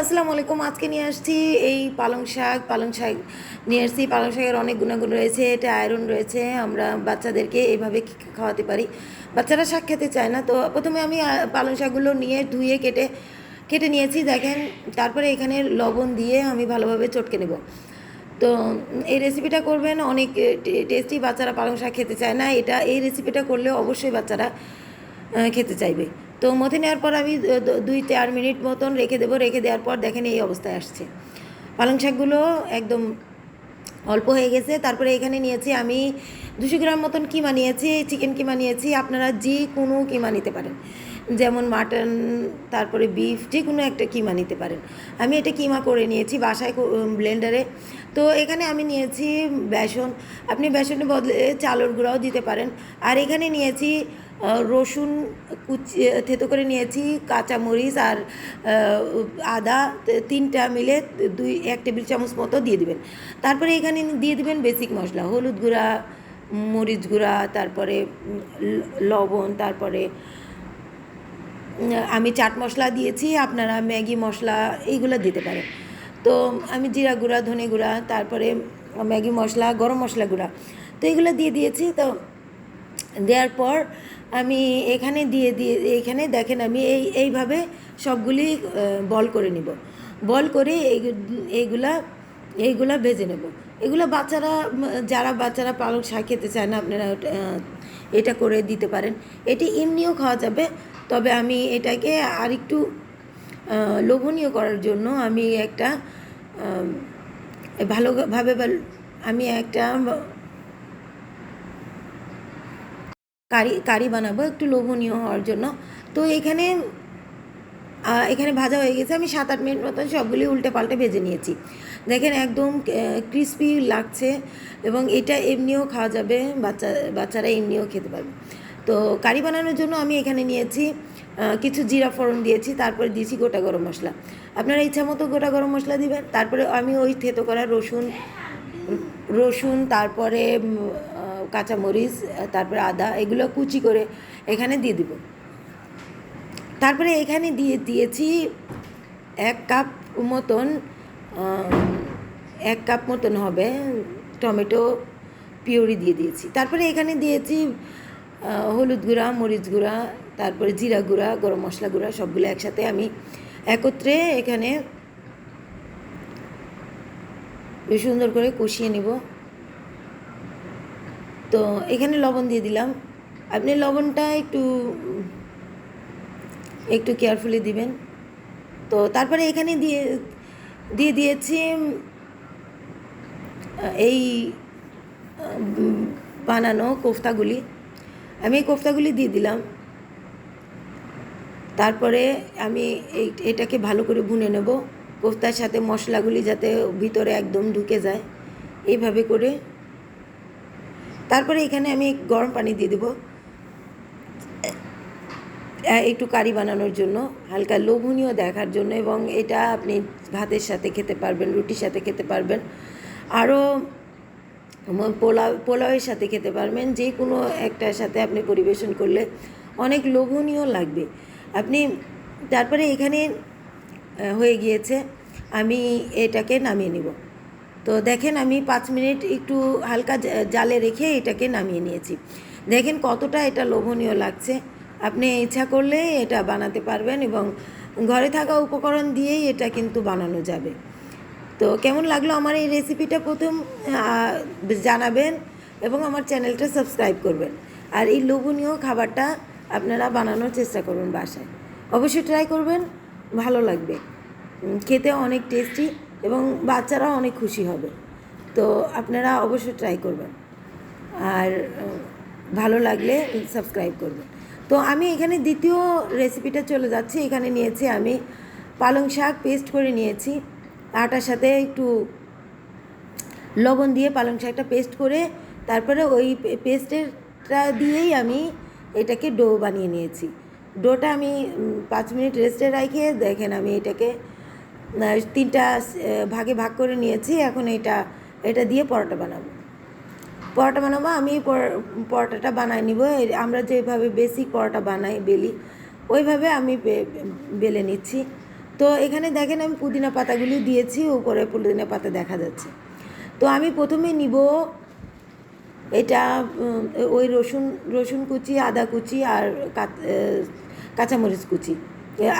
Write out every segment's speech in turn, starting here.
আসসালামু আলাইকুম, আজকে নিয়ে আসছি এই পালং শাক। পালং শাক নিয়ে আসছি। পালং শাকের অনেক গুণাগুণ রয়েছে, এটা আয়রন রয়েছে। আমরা বাচ্চাদেরকে এইভাবে খি- খাওয়াতে পারি? বাচ্চারা শাক খেতে চায় না। তো প্রথমে আমি পালং শাকগুলো নিয়ে ধুয়ে কেটে কেটে নিয়েছি। দেখেন, তারপরে এখানে লবণ দিয়ে আমি ভালোভাবে চটকে নেব। তো এই রেসিপিটা করবেন, অনেক টেস্টি বাচ্চারা পালং শাক খেতে চায় না। এটা, এই রেসিপিটা করলে অবশ্যই বাচ্চারা খেতে চাইবে। তো মথে নেওয়ার পর আমি দুই চার মিনিট মতন রেখে দেবো, রেখে দেওয়ার পর দেখেন এই অবস্থায় আসছে। পালং শাকগুলো একদম অল্প হয়ে গেছে। তারপরে এখানে নিয়েছি আমি দুশো গ্রাম মতন কিমা নিয়েছি, চিকেন কিমা নিয়েছি, আপনারা যে কোনো কিমা নিতে পারেন। যেমন মাটন, তারপরে বিফ যে কোনো একটা কিমা নিতে পারেন। আমি এটা কিমা করে নিয়েছি বাসায় ব্লেন্ডারে তো এখানে আমি নিয়েছি বেসন। আপনি বেসনের বদলে চালের গুঁড়াও দিতে পারেন। আর এখানে নিয়েছি রসুন কুচি, থেতো করে নিয়েছি, কাঁচামরিচ আর আদা। তিনটা মিলে দুই, এক টেবিল চামচ মতো দিয়ে দিবেন। তারপরে এখানে দিয়ে দিবেন বেসিক মশলা। হলুদ গুঁড়া, মরিচ গুঁড়া, তারপরে লবণ, তারপরে আমি চাট মশলা দিয়েছি, আপনারা ম্যাগি মশলা এইগুলো দিতে পারেন। তো আমি জিরা গুঁড়া, ধনে গুঁড়া, তারপরে ম্যাগি মশলা, গরম মশলা গুঁড়া। তো এগুলো দিয়ে দিয়েছি, তো দেওয়ার পর আমি এখানে দিয়ে দিয়ে, এখানে দেখেন আমি এই, এইভাবে সবগুলি বল করে নিব। বল করে এই, এইগুলা এইগুলা ভেজে নেব। এগুলো বাচ্চারা যারা বাচ্চারা পালক শাক খেতে চায় না, আপনারা এটা করে দিতে পারেন। এটি এমনিও খাওয়া যাবে, তবে আমি এটাকে আর একটু লোভনীয় করার জন্য আমি একটা ভালোভাবে আমি একটা কারি কারি বানাবো, একটু লোভনীয় হওয়ার জন্য। তো এখানে এখানে ভাজা হয়ে গেছে, আমি সাত আট মিনিট মতন সবগুলি উল্টে পাল্টে ভেজে নিয়েছি। দেখেন একদম ক্রিস্পি লাগছে এবং এটা এমনিও খাওয়া যাবে, বাচ্চা, বাচ্চারা এমনিও খেতে পারবে। তো কারি বানানোর জন্য আমি এখানে নিয়েছি কিছু জিরা ফোড়ন দিয়েছি, তারপরে দিয়েছি গোটা গরম মশলা। আপনারা ইচ্ছা মতো গোটা গরম মশলা দিবেন, তারপরে আমি ওই থেতো করা রসুন রসুন, তারপরে কাঁচামরিচ, তারপরে আদা, এগুলো কুচি করে এখানে দিয়ে দিব। তারপরে এখানে দিয়ে দিয়েছি এক কাপ মতন এক কাপ মতন হবে, টমেটো পিউরি দিয়ে দিয়েছি। তারপরে এখানে দিয়েছি হলুদ গুঁড়া, মরিচ গুঁড়া, তারপরে জিরা গুঁড়া, গরম মশলা গুঁড়া, সবগুলো একসাথে আমি একত্রে এখানে বেশ সুন্দর করে কষিয়ে নিব। তো এখানে লবণ দিয়ে দিলাম। আপনি লবণটা একটু একটু কেয়ারফুলি দিবেন। তো তারপরে এখানে দিয়ে দিয়ে দিয়েছি এই বানানো কোফতাগুলি। আমি এই কোফতাগুলি দিয়ে দিলাম। তারপরে আমি এটাকে ভালো করে ভুনে নেব। কোফতার সাথে মশলাগুলি যাতে ভিতরে একদম ঢুকে যায়। এইভাবে করে। তারপরে এখানে আমি গরম পানি দিয়ে দেবো। একটু কারি বানানোর জন্য, হালকা লোভনীয় দেখার জন্য এবং এটা আপনি ভাতের সাথে খেতে পারবেন, রুটির সাথে খেতে পারবেন। আরও পোলাও পোলাওয়ের সাথে খেতে পারবেন, যে কোনো একটার সাথে আপনি পরিবেশন করলে অনেক লোভনীয় লাগবে। আপনি, তারপরে এখানে হয়ে গিয়েছে, আমি এটাকে নামিয়ে নিব। তো দেখেন আমি পাঁচ মিনিট একটু হালকা জালে রেখে এটাকে নামিয়ে নিয়েছি। দেখেন কতটা এটা লোভনীয় লাগছে। আপনি ইচ্ছা করলে এটা বানাতে পারবেন এবং ঘরে থাকা উপকরণ দিয়েই এটা কিন্তু বানানো যাবে। তো কেমন লাগল আমার এই রেসিপিটা প্রথম জানাবেন এবং আমার চ্যানেলটা সাবস্ক্রাইব করবেন। আর এই লোভনীয় খাবারটা আপনারা বানানোর চেষ্টা করবেন বাসায়। অবশ্যই ট্রাই করবেন, ভালো লাগবে। খেতে অনেক টেস্টি এবং বাচ্চারা অনেক খুশি হবে। তো আপনারা অবশ্যই ট্রাই করবেন। আর ভালো লাগলে সাবস্ক্রাইব করবেন। তো আমি এখানে দ্বিতীয় রেসিপিটা চলে যাচ্ছি। এখানে নিয়েছি আমি পালং শাক পেস্ট করে নিয়েছি। আটার সাথে একটু লবণ দিয়ে পালং শাকটা পেস্ট করে তারপরে ওই পেস্টেরটা দিয়েই আমি এটাকে ডো বানিয়ে নিয়েছি। ডোটা আমি পাঁচ মিনিট রেস্টে রেখে দেখেন আমি এটাকে তিনটা ভাগে ভাগ করে নিয়েছি। এখন এটা এটা দিয়ে পরোটা বানাবো। পরোটা বানাবো, আমি পর- পরোটাটা বানাই নিব। আমরা যেভাবে বেসিক পরোটা বানাই, বেলি, ওইভাবে আমি বেলে নিচ্ছি। তো এখানে দেখেন আমি পুদিনা পাতাগুলি দিয়েছি, উপরে পুদিনা পাতা দেখা যাচ্ছে। তো আমি প্রথমে নিব এটা ওই রসুন রসুন কুচি, আদা কুচি আর কাঁচামরিচ কুচি।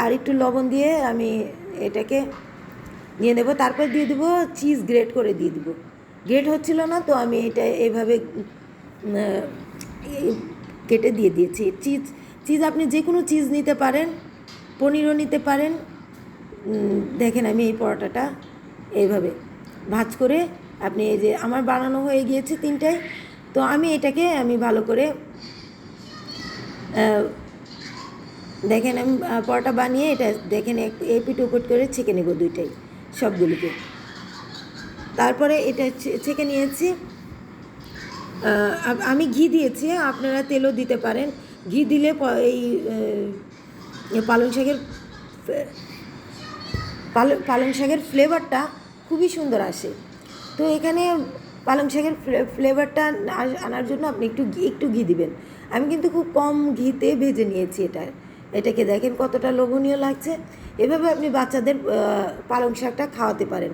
আর একটু লবণ দিয়ে আমি এটাকে নিয়ে নেব। তারপর দিয়ে দেবো চিজ গ্রেট করে দিয়ে দেবো। গ্রেট হচ্ছিল না, তো আমি এটা এইভাবে কেটে দিয়ে দিয়েছি। চিজ চিজ আপনি যে কোনো চিজ নিতে পারেন, পনিরও নিতে পারেন দেখেন আমি এই পরোটাটা এইভাবে ভাজ করে আপনি এই যে আমার বানানো হয়ে গিয়েছে তিনটায়, তো আমি এটাকে আমি ভালো করে দেখেন আমি পরোটা বানিয়ে এটা দেখেন এক- এপিট ওপিট করে ছেঁকে নেব দুইটাই সবগুলিকে। তারপরে এটা ছেঁকে নিয়েছি আমি ঘি দিয়েছি, আপনারা তেলও দিতে পারেন। ঘি দিলে এই পালং শাকের পালং শাকের ফ্লেভারটা খুবই সুন্দর আসে। তো এখানে পালং শাকের ফ্লেভারটা আনার জন্য আপনি একটু ঘি একটু ঘি দিবেন। আমি কিন্তু খুব কম ঘিতে ভেজে নিয়েছি এটা। এটাকে দেখেন কতটা লোভনীয় লাগছে। এভাবে আপনি বাচ্চাদের পালং শাকটা খাওয়াতে পারেন।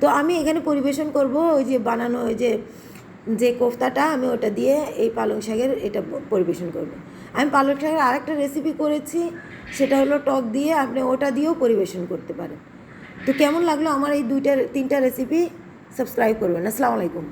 তো আমি এখানে পরিবেশন করব ওই যে বানানো, ওই যে যে কোফতাটা, আমি ওটা দিয়ে এই পালং শাকের এটা পরিবেশন করব। আমি পালং শাকের আরেকটা রেসিপি করেছি, সেটা হলো টক দিয়ে আপনি ওটা দিয়েও পরিবেশন করতে পারেন। তো কেমন লাগল আমার এই দুইটা তিনটা রেসিপি সাবস্ক্রাইব করবেন। আসসালামু আলাইকুম।